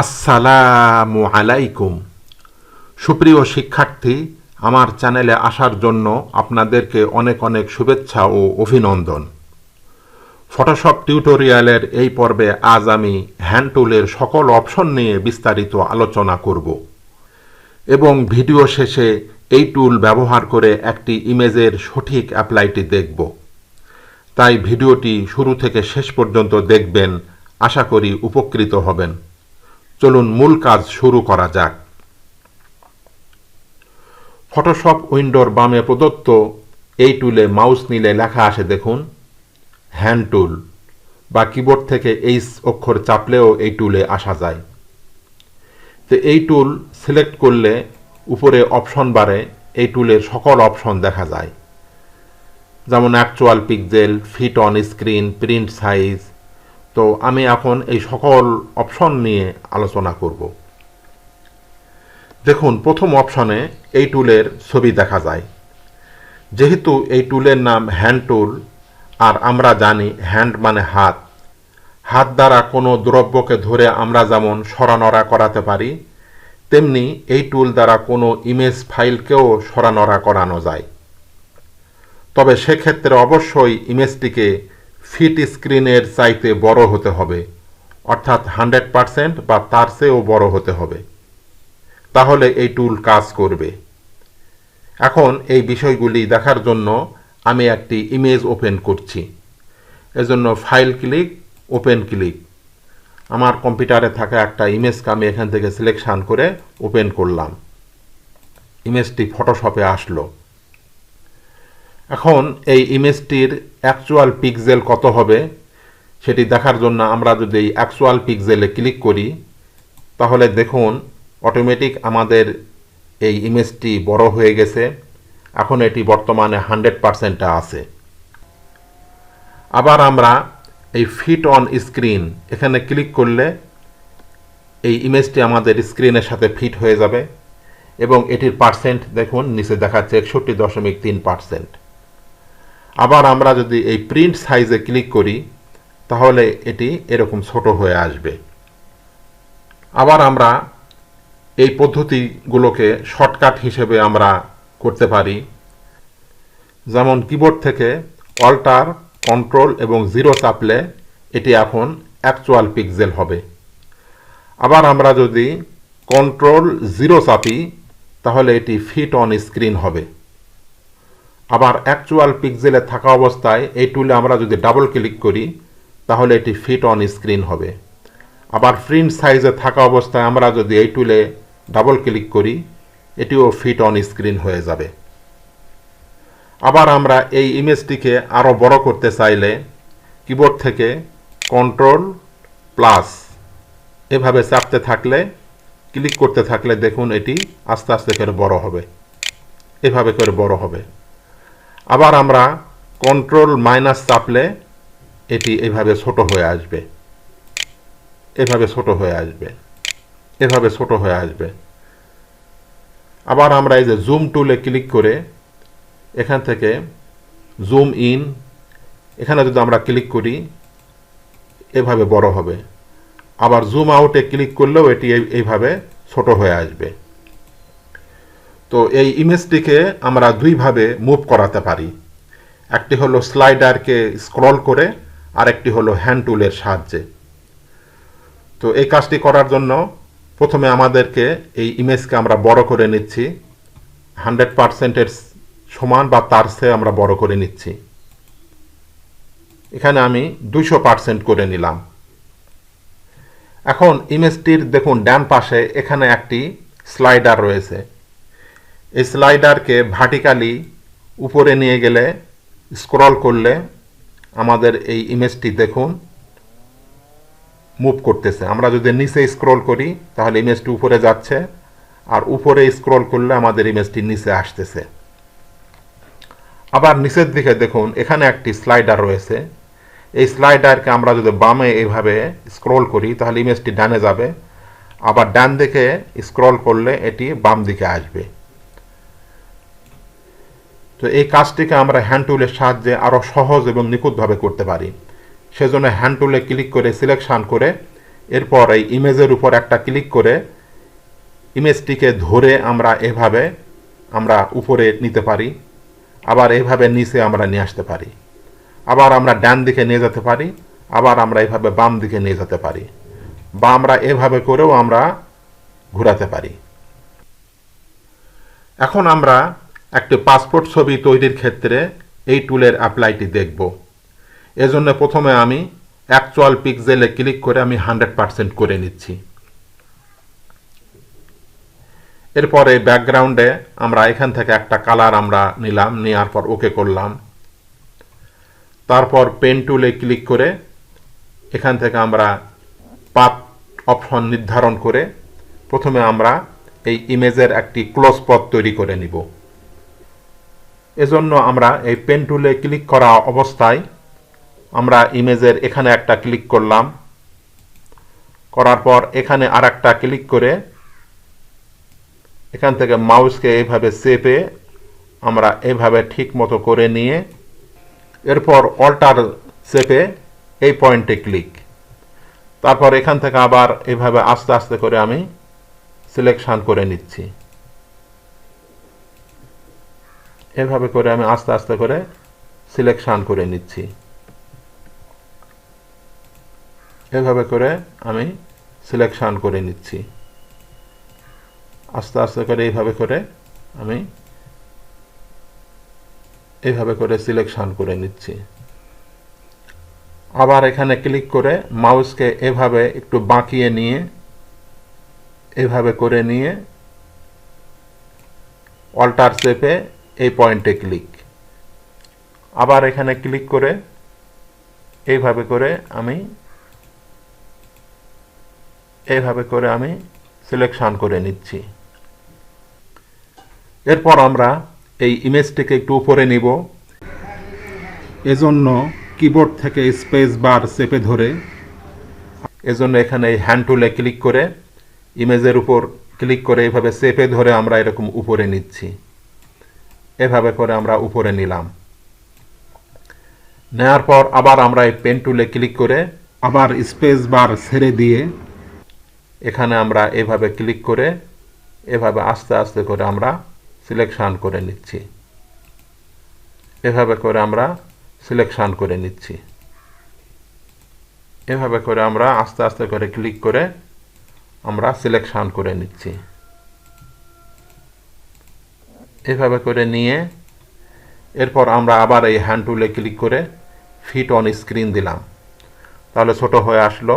আসসালামু আলাইকুম। সুপ্রিয় শিক্ষার্থী, আমার চ্যানেলে আসার জন্য আপনাদেরকে অনেক অনেক শুভেচ্ছা ও অভিনন্দন। ফটোশপ টিউটোরিয়ালের এই পর্বে আজ আমি হ্যান্ড টুলের সকল অপশন নিয়ে বিস্তারিত আলোচনা করব এবং ভিডিও শেষে এই টুল ব্যবহার করে একটি ইমেজের সঠিক অ্যাপ্লাইটি দেখব। তাই ভিডিওটি শুরু থেকে শেষ পর্যন্ত দেখবেন, আশা করি উপকৃত হবেন। চলুন মূল কাজ শুরু করা যাক। ফটোশপ উইন্ডোর বামে প্রদত্ত এই টুলে মাউস নিলে লেখা আসে দেখুন, হ্যান্ড টুল বা কিবোর্ড থেকে এই অক্ষর চাপলেও এই টুলে আসা যায়। তো এই টুল সিলেক্ট করলে উপরে অপশন বারে এই টুলের সকল অপশন দেখা যায়। যেমন actual pixel fit on screen print size তো আমি এখন এই সকল অপশন নিয়ে আলোচনা করব। দেখুন, প্রথম অপশনে এই টুলের ছবি দেখা যায়। যেহেতু এই টুলের নাম হ্যান্ড টুল আর আমরা জানি হ্যান্ড মানে হাত। হাত দ্বারা কোনো দ্রব্যকে ধরে আমরা যেমন সরানড়া করাতে পারি, তেমনি এই টুল দ্বারা কোনো ইমেজ ফাইলকেও সরানড়া করানো যায়। তবে সেক্ষেত্রে অবশ্যই ইমেজটিকে ফিট স্ক্রিনের চাইতে বড় হতে হবে, অর্থাৎ হান্ড্রেড পারসেন্ট বা তার চেয়েও বড় হতে হবে। তাহলে এই টুল কাজ করবে। এখন এই বিষয়গুলি দেখার জন্য আমি একটি ইমেজ ওপেন করছি। এজন্য ফাইল ক্লিক, ওপেন ক্লিক। আমার কম্পিউটারে থাকা একটা ইমেজকে আমি এখান থেকে সিলেকশান করে ওপেন করলাম। ইমেজটি ফটোশপে আসলো। এখন এই ইমেজটির অ্যাকচুয়াল পিক্সেল কত হবে সেটি দেখার জন্য আমরা যদি এই অ্যাকচুয়াল পিক্সেলে ক্লিক করি, তাহলে দেখুন অটোমেটিক আমাদের এই ইমেজটি বড় হয়ে গেছে। এখন এটি বর্তমানে হান্ড্রেড পারসেন্টে আছে। আবার আমরা এই ফিট অন স্ক্রিন এখানে ক্লিক করলে এই ইমেজটি আমাদের স্ক্রিনের সাথে ফিট হয়ে যাবে এবং এটির পার্সেন্ট দেখুন, নিচে দেখাচ্ছে একষট্টি দশমিক তিন পার্সেন্ট আবার আমরা যদি এই প্রিন্ট সাইজে ক্লিক করি, তাহলে এটি এরকম ছোট হয়ে আসবে। আবার আমরা এই পদ্ধতিগুলোকে শর্টকাট হিসেবে আমরা করতে পারি। যেমন কিবোর্ড থেকে অল্টার কন্ট্রোল এবং জিরো চাপলে এটি এখন অ্যাকচুয়াল পিক্সেল হবে। আবার আমরা যদি কন্ট্রোল জিরো চাপি, তাহলে এটি ফিট অন স্ক্রিন হবে। আবার অ্যাকচুয়াল পিক্সেলে থাকা অবস্থায় এই টুলে আমরা যদি ডাবল ক্লিক করি, তাহলে এটি ফিট অন স্ক্রিন হবে। আবার প্রিন্ট সাইজে থাকা অবস্থায় আমরা যদি এই টুলে ডাবল ক্লিক করি, এটিও ফিট অন স্ক্রিন হয়ে যাবে। আবার আমরা এই ইমেজটিকে আরও বড় করতে চাইলে কিবোর্ড থেকে কন্ট্রোল প্লাস এভাবে চাপতে থাকলে ক্লিক করতে থাকলে দেখুন এটি আস্তে আস্তে করে বড় হবে। এভাবে করে বড় হবে। আবার আমরা কন্ট্রোল মাইনাস চাপলে এটি এভাবে ছোট হয়ে আসবে। এভাবে ছোট হয়ে আসবে। এভাবে ছোট হয়ে আসবে। আবার আমরা এই যে জুম টুলে ক্লিক করে এখান থেকে জুম ইন এখানে যদি আমরা ক্লিক করি, এভাবে বড় হবে। আবার জুম আউটে ক্লিক করলেও এটি এইভাবে ছোট হয়ে আসবে। তো এই ইমেজটিকে আমরা দুইভাবে মুভ করাতে পারি। একটি হলো স্লাইডারকে স্ক্রল করে, আরেকটি হলো হ্যান্ড টুলের সাহায্যে। তো এই কাজটি করার জন্য প্রথমে আমাদেরকে এই ইমেজকে আমরা বড় করে নিচ্ছি। হান্ড্রেড পারসেন্টের সমান বা তার চেয়ে আমরা বড় করে নিচ্ছি। এখানে আমি দুইশো পার্সেন্ট করে নিলাম। এখন ইমেজটির দেখুন, ডান পাশে এখানে একটি স্লাইডার রয়েছে। স্লাইডারকে ভার্টিক্যালি উপরে নিয়ে গেলে স্ক্রল করলে আমাদের এই ইমেজটি দেখুন মুভ করতেছে। আমরা যদি নিচে স্ক্রল করি, তাহলে ইমেজটি উপরে যাচ্ছে, আর উপরে স্ক্রল করলে আমাদের ইমেজটি নিচে আসতেছে। আবার নিচের দিকে দেখুন, এখানে একটি স্লাইডার রয়েছে। এই স্লাইডারকে আমরা যদি বামে এইভাবে স্ক্রল করি, তাহলে ইমেজটি ডানে যাবে। আবার ডান দিকে স্ক্রল করলে এটি বাম দিকে আসবে। তো এই কাজটিকে আমরা হ্যান্ড টুলের সাহায্যে আরও সহজ এবং নিখুঁতভাবে করতে পারি। সেজন্য হ্যান্ড টুলে ক্লিক করে সিলেকশান করে, এরপর এই ইমেজের উপর একটা ক্লিক করে ইমেজটিকে ধরে আমরা এভাবে আমরা উপরে নিতে পারি, আবার এভাবে নিচে আমরা নিয়ে আসতে পারি। আবার আমরা ডান দিকে নিয়ে যেতে পারি, আবার আমরা এভাবে বাম দিকে নিয়ে যেতে পারি বা আমরা এভাবে করেও আমরা ঘোরাতে পারি। এখন আমরা একটি পাসপোর্ট ছবি তৈরির ক্ষেত্রে এই টুলের অ্যাপ্লাইটি দেখব। এজন্য প্রথমে আমি অ্যাকচুয়াল পিক্সেলে ক্লিক করে আমি হান্ড্রেড পারসেন্ট করে নিচ্ছি। এরপরে ব্যাকগ্রাউন্ডে আমরা এখান থেকে একটা কালার আমরা নিলাম, নেওয়ার পর ওকে করলাম। তারপর পেন টুলে ক্লিক করে এখান থেকে আমরা পাত অপশন নির্ধারণ করে প্রথমে আমরা এই ইমেজের একটি ক্লোজ পথ তৈরি করে নিব। এজন্য আমরা এই পেন টুলে ক্লিক করা অবস্থায় আমরা ইমেজের এখানে একটা ক্লিক করলাম। করার পর এখানে আর একটা ক্লিক করে এখান থেকে মাউসকে এইভাবে চেপে আমরা এইভাবে ঠিক মতো করে নিয়ে এরপর অল্টার চেপে এই পয়েন্টে ক্লিক তারপর এখান থেকে আবার এভাবে আস্তে আস্তে করে আমি সিলেকশন করে নিচ্ছি। এভাবে করে আমি আস্তে আস্তে করে সিলেকশান করে নিচ্ছি। এভাবে করে আমি সিলেকশন করে নিচ্ছি। আস্তে আস্তে করে এইভাবে করে আমি এভাবে করে সিলেকশন করে নিচ্ছি। আবার এখানে ক্লিক করে মাউসকে এভাবে একটু বাঁকিয়ে নিয়ে, এভাবে করে নিয়ে অল্টার চেপে এই পয়েন্টে ক্লিক। আবার এখানে ক্লিক করে এইভাবে করে আমি এইভাবে করে আমি সিলেকশন করে নিচ্ছি। এরপর আমরা এই ইমেজটিকে একটু উপরে নিব। এজন্য কিবোর্ড থেকে স্পেস বার চেপে ধরে এজন্য এখানে এই হ্যান্ড টুলে ক্লিক করে ইমেজের উপর ক্লিক করে এইভাবে চেপে ধরে আমরা এরকম উপরে নিচ্ছি। এভাবে করে আমরা উপরে নিলাম। নেওয়ার পর আবার আমরা এই পেন টুলে ক্লিক করে আবার স্পেস বার ছেড়ে দিয়ে এখানে আমরা এভাবে ক্লিক করে এভাবে আস্তে আস্তে করে আমরা সিলেকশন করে নিচ্ছি। এভাবে করে আমরা সিলেকশন করে নিচ্ছি। এভাবে করে আমরা আস্তে আস্তে করে ক্লিক করে আমরা সিলেকশন করে নিচ্ছি। এভাবে করে নিয়ে এরপর আমরা আবার এই হ্যান্ড টুলে ক্লিক করে ফিট অন স্ক্রিন দিলাম। তাহলে ছোট হয়ে আসলো।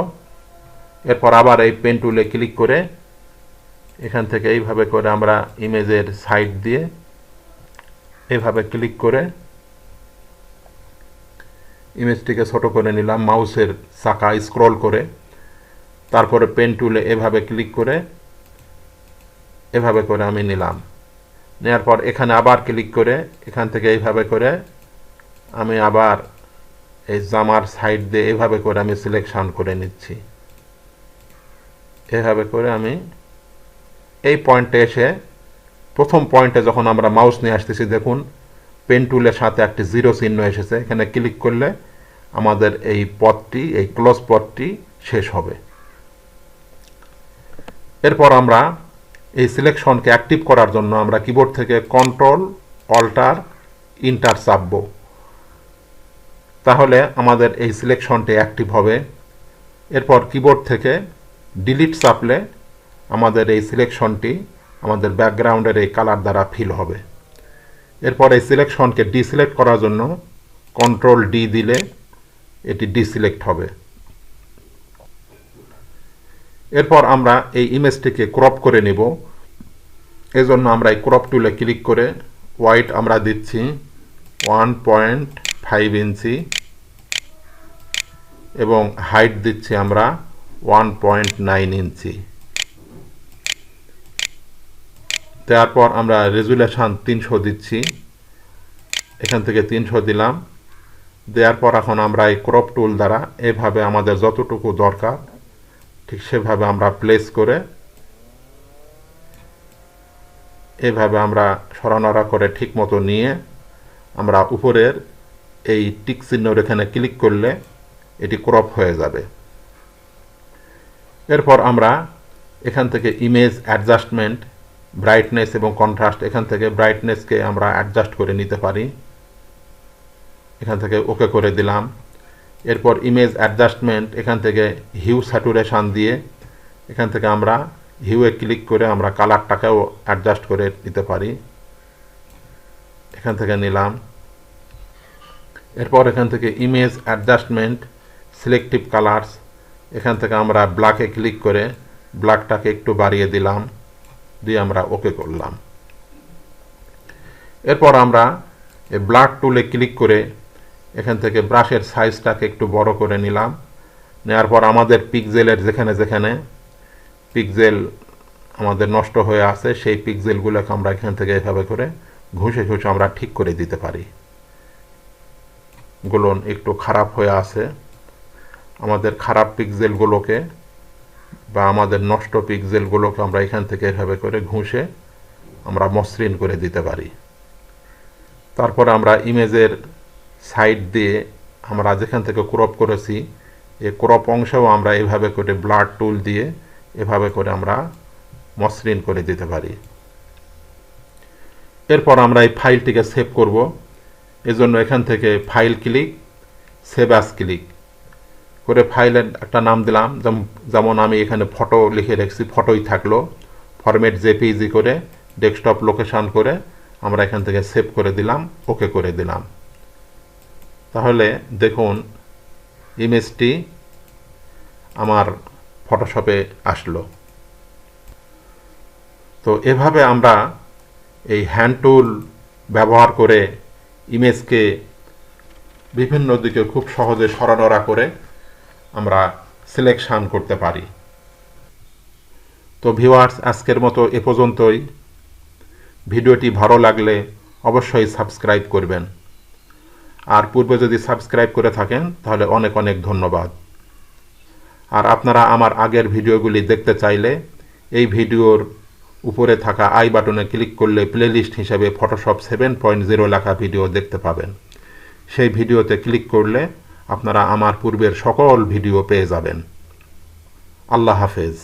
এরপর আবার এই পেন টুলে ক্লিক করে এখান থেকে এইভাবে করে আমরা ইমেজের সাইড দিয়ে এইভাবে ক্লিক করে ইমেজটিকে ছোট করে নিলাম, মাউসের চাকা স্ক্রল করে। তারপরে পেন টুলে এভাবে ক্লিক করে এভাবে করে আমি নিলাম। নেওয়ার পর এখানে আবার ক্লিক করে, এখান থেকে এইভাবে করে, আমি আবার এই জামার সাইড দিয়ে এভাবে করে আমি সিলেকশন করে নিচ্ছি। এভাবে করে আমি এই পয়েন্টে এসে, প্রথম পয়েন্টে যখন আমরা মাউস নিয়ে আসতেছি, দেখুন পেন টুলের সাথে একটি জিরো চিহ্ন এসেছে। এখানে ক্লিক করলে আমাদের এই পথটি, এই ক্লোজ পথটি শেষ হবে। এরপর আমরা এই সিলেকশনকে অ্যাক্টিভ করার জন্য আমরা কিবোর্ড থেকে কন্ট্রোল অল্টার ইন্টার চাপব। তাহলে আমাদের এই সিলেকশনটি অ্যাক্টিভ হবে। এরপর কিবোর্ড থেকে ডিলিট চাপলে আমাদের এই সিলেকশনটি আমাদের ব্যাকগ্রাউন্ডের এই কালার দ্বারা ফিল হবে। এরপর এই সিলেকশনকে ডিসিলেক্ট করার জন্য কন্ট্রোল ডি দিলে এটি ডিসিলেক্ট হবে। এরপর আমরা এই ইমেজটিকে ক্রপ করে নেব। এজন্য আমরা এই ক্রপ টুলে ক্লিক করে হোয়াইট আমরা দিচ্ছি ওয়ান পয়েন্ট ফাইভ ইঞ্চি এবং হাইট দিচ্ছি আমরা ওয়ান পয়েন্ট নাইন ইঞ্চি দেওয়ার পর আমরা রেজুলেশন তিনশো দিচ্ছি। এখান থেকে তিনশো দিলাম। দেওয়ার পর এখন আমরা এই ক্রপ টুল দ্বারা এভাবে আমাদের যতটুকু দরকার ঠিক সেভাবে আমরা প্লেস করে, এভাবে আমরা সরানড়া করে ঠিক মতো নিয়ে আমরা উপরের এই টিক চিহ্নর এখানে ক্লিক করলে এটি ক্রপ হয়ে যাবে। এরপর আমরা এখান থেকে ইমেজ অ্যাডজাস্টমেন্ট ব্রাইটনেস এবং কন্ট্রাস্ট এখান থেকে ব্রাইটনেসকে আমরা অ্যাডজাস্ট করে নিতে পারি। এখান থেকে ওকে করে দিলাম। এরপর ইমেজ অ্যাডজাস্টমেন্ট এখান থেকে হিউ স্যাটুরেশান দিয়ে, এখান থেকে আমরা হিউয়ে ক্লিক করে আমরা কালারটাকেও অ্যাডজাস্ট করে নিতে পারি। এখান থেকে নিলাম। এরপর এখান থেকে ইমেজ অ্যাডজাস্টমেন্ট সিলেক্টিভ কালার্স এখান থেকে আমরা ব্ল্যাকে ক্লিক করে ব্ল্যাকটাকে একটু বাড়িয়ে দিলাম, দিয়ে আমরা ওকে করলাম। এরপর আমরা ব্ল্যাক টুলে ক্লিক করে এখান থেকে ব্রাশের সাইজটাকে একটু বড় করে নিলাম। নেওয়ার পর আমাদের পিকজেলের যেখানে যেখানে পিকজেল আমাদের নষ্ট হয়ে আছে, সেই পিকজেলগুলোকে আমরা এখান থেকে এভাবে করে ঘুষে ঘুষে আমরা ঠিক করে দিতে পারি। গুলন একটু খারাপ হয়ে আছে। আমাদের খারাপ পিকজেলগুলোকে বা আমাদের নষ্ট পিকজেলগুলোকে আমরা এখান থেকে এভাবে করে ঘুষে আমরা মসৃণ করে দিতে পারি। তারপরে আমরা ইমেজের সাইড দিয়ে আমরা যেখান থেকে ক্রপ করেছি এই ক্রপ অংশেও আমরা এভাবে করে ব্লাড টুল দিয়ে এভাবে করে আমরা মসৃণ করে দিতে পারি। এরপর আমরা এই ফাইলটিকে সেভ করব। এজন্য এখান থেকে file click, save as click করে ফাইলের একটা নাম দিলাম। যেমন আমি এখানে ফটো লিখে রেখেছি, ফটোই থাকল। ফরম্যাট জেপিজি করে, ডেস্কটপ লোকেশন করে আমরা এখান থেকে সেভ করে দিলাম, ওকে করে দিলাম। তাহলে দেখুন ইমেজটি আমার ফটোশপে আসলো। তো এভাবে আমরা এই হ্যান্ড টুল ব্যবহার করে ইমেজকে বিভিন্ন দিকে খুব সহজে সরানোরা করে আমরা সিলেকশান করতে পারি। তো ভিউয়ার্স আজকের মতো এ পর্যন্তই। ভিডিওটি ভালো লাগলে অবশ্যই সাবস্ক্রাইব করবেন। আর পূর্বে যদি সাবস্ক্রাইব করে থাকেন, তাহলে অনেক অনেক ধন্যবাদ। আর আপনারা আমার আগের ভিডিওগুলি দেখতে চাইলে এই ভিডিওর উপরে থাকা আই বাটনে ক্লিক করলে প্লেলিস্ট হিসেবে ফটোশপ সেভেন পয়েন্ট জিরো লেখা ভিডিও দেখতে পাবেন। সেই ভিডিওতে ক্লিক করলে আপনারা আমার পূর্বের সকল ভিডিও পেয়ে যাবেন। আল্লাহ হাফেজ।